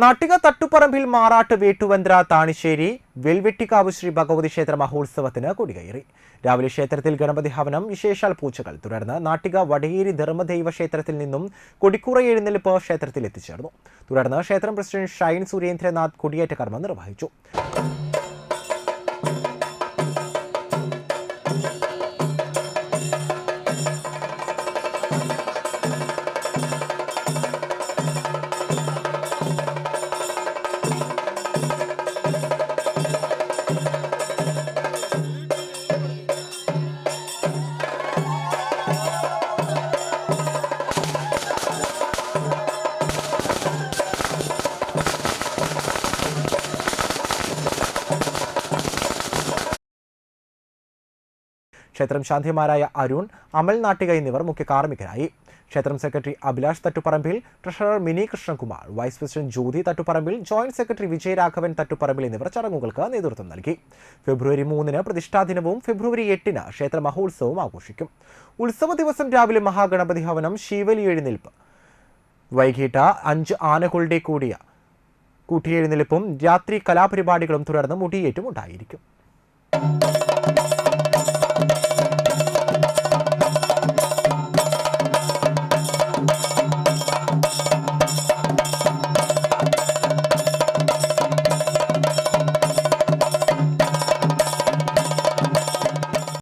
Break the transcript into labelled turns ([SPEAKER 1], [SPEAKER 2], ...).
[SPEAKER 1] നാട്ടിക തട്ടുപറമ്പിൽ മാറാട്ട് വേട്ടുവന്ദ്ര താണിശ്ശേരി വെൽവെട്ടിക്കാവ് ശ്രീ ഭഗവതി ക്ഷേത്ര മഹോത്സവത്തിന് കൊടികയറി. രാവിലെ ക്ഷേത്രത്തിൽ ഗണപതി ഹവനം വിശേഷാൽ പൂജകൾ തുടർന്ന് നാട്ടിക വടയേരി ധർമ്മദൈവ ക്ഷേത്രത്തിൽ നിന്നും കൊടിക്കുറ എഴുന്നള്ളിപ്പ് ക്ഷേത്രത്തിൽ എത്തിച്ചേർന്നു. തുടർന്ന് ക്ഷേത്രം പ്രസിഡന്റ് ഷൈൻ സുരേന്ദ്രനാഥ് കൊടിയേറ്റ കർമ്മം നിർവഹിച്ചു. ക്ഷേത്രം ശാന്തിമാരായ അരുൺ അമൽ നാട്ടിക എന്നിവർ മുഖ്യ കാർമ്മികരായി. ക്ഷേത്രം secretary Abhilash Thattuparambil treasurer Mini Krishnakumar vice president Jyothi Thattuparambil joint secretary Vijayaraghavan Thattuparambil എന്നിവർ ചടങ്ങുകൾക്ക് നേതൃത്വം നൽകി. ഫെബ്രുവരി മൂന്നിന് പ്രതിഷ്ഠാ ദിനവും ഫെബ്രുവരി എട്ടിന് ക്ഷേത്ര മഹോത്സവവും ആഘോഷിക്കും. ഉത്സവ ദിവസം രാവിലെ മഹാഗണപതി ഹവനം ശിവലി എഴുന്നേൽപ്പ്. വൈകിട്ട് അഞ്ച് ആനകളുടെ കൂടിയ കൂട്ടിയെഴുന്നേൽപ്പും രാത്രി കലാപരിപാടികളും തുടർന്ന് മുടിയേറ്റും ഉണ്ടായിരിക്കും.